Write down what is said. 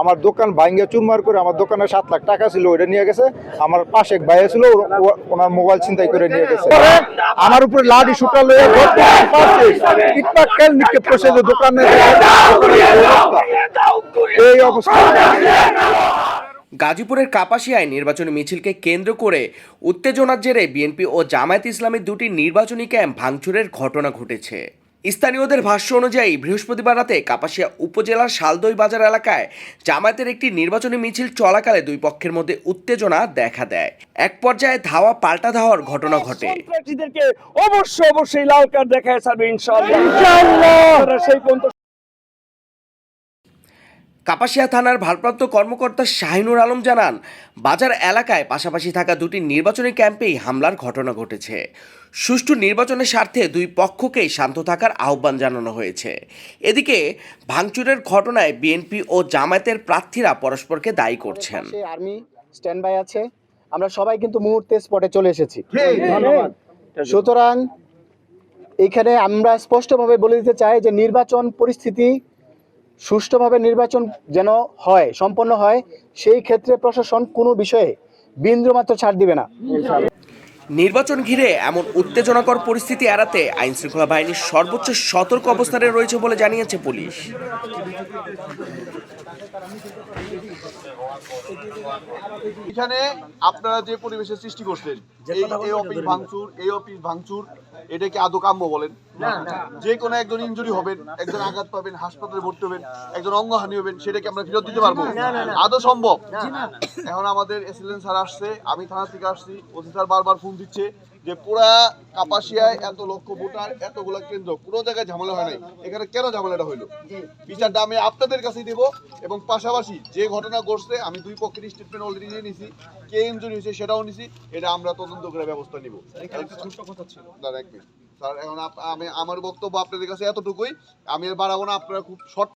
আমার দোকান ভাঙ্গে চুরমার করে, আমার দোকানে সাত লাখ টাকা ছিল, ওইটা নিয়ে গেছে। আমার পাশে এক ভাই ছিল ওনার মোবাইল ছিনতাই করে নিয়ে গেছে। আমার উপরে লাঠি সুটা লয়ে নিক্ষেপ করছে যে দোকানে। এই অবস্থা। গাজীপুরের কাপাসিয়ায় নির্বাচনী মিছিলকে কেন্দ্র করে উত্তেজনার জেরে বিএনপি ও জামায়াত ইসলামের দুটি নির্বাচনী ক্যাম্প ভাঙচুরের ঘটনা ঘটেছে। স্থানীয়দের ভাষ্য অনুযায়ী বৃহস্পতিবার রাতে কাপাসিয়া উপজেলার শালদই বাজার এলাকায় জামায়াতের একটি নির্বাচনী মিছিল চলাকালে দুই পক্ষের মধ্যে উত্তেজনা দেখা দেয়। এক পর্যায়ে ধাওয়া পাল্টা ধাওয়ার ঘটনা ঘটে। অবশ্যই অবশ্যই লাল কার্ড দেখায় ছাড়বে ইনশাআল্লাহ। ইনশাআল্লাহ। সেই পর্যন্ত কাপাসিয়া থানার ভারপ্রাপ্ত কর্মকর্তা শাহিনুর আলম জানান বাজার এলাকায় পাশাপাশি থাকা দুটি নির্বাচনী ক্যাম্পেই হামলার ঘটনা ঘটেছে। সুষ্ঠু নির্বাচনের স্বার্থে দুই পক্ষকেই শান্ত থাকার আহ্বান জানানো হয়েছে। এদিকে ভাঙচুরের ঘটনায় বিএনপি ও জামায়াতের প্রার্থীরা পরস্পরকে দায়ী করছেন। আর্মি স্ট্যান্ড বাই আছে। আমরা সবাই কিন্তু মুহূর্তে স্পটে চলে এসেছি। সুতরাং এখানে আমরা স্পষ্টভাবে বলে দিতে চাই যে নির্বাচন পরিস্থিতি সুষ্ঠুভাবে নির্বাচন যেন হয়, সম্পন্ন হয়, সেই ক্ষেত্রে প্রশাসন কোনো বিষয়ে বিন্দুমাত্র ছাড় দিবে না। নির্বাচন ঘিরে এমন উত্তেজনাকর পরিস্থিতি এড়াতে আইন শৃঙ্খলা বাহিনীর সর্বোচ্চ সতর্ক অবস্থানে রয়েছে বলে জানিয়েছে পুলিশ। এখানে আপনারা যে পরিবেশের সৃষ্টি করছেন এই অফিস ভাঙচুর এই অফিস ভাঙচুর এটা কি আদৌ কাম্য বলেন? যে কোনো একজন ইঞ্জুরি হবেন একজন আঘাত পাবেন হাসপাতালে ভর্তি হবেন একজন অঙ্গহানি হবেন সেটাকে আমরা ফেরত দিতে পারব। আদৌ সম্ভব? এখন আমাদের এসিলেন্স স্যার আসছে আমি থানা থেকে আসছি ওসি স্যার বারবার ফোন দিচ্ছে যে পুরা কাপাসিয়ায় এত লক্ষ ভোটার এতগুলা কেন্দ্র কোনো জায়গায় ঝামেলা হয় নাই। এখানে কেন ঝামেলাটা হইল? বিচারটা আমি আপনাদের কাছেই দেবো এবং পাশাপাশি যে ঘটনা ঘটছে আমি দুই পক্ষের স্টেটমেন্ট অলরেডি নিয়ে নিছি কে ইনজুরি হয়েছে সেটাও নিছি এটা আমরা তদন্ত করে ব্যবস্থা নিব। এক মিনিট। স্যার এখন আমি আমার বক্তব্য আপনাদের কাছে এতটুকুই। আমি আর বাড়াবো না আপনারা খুব শর্ট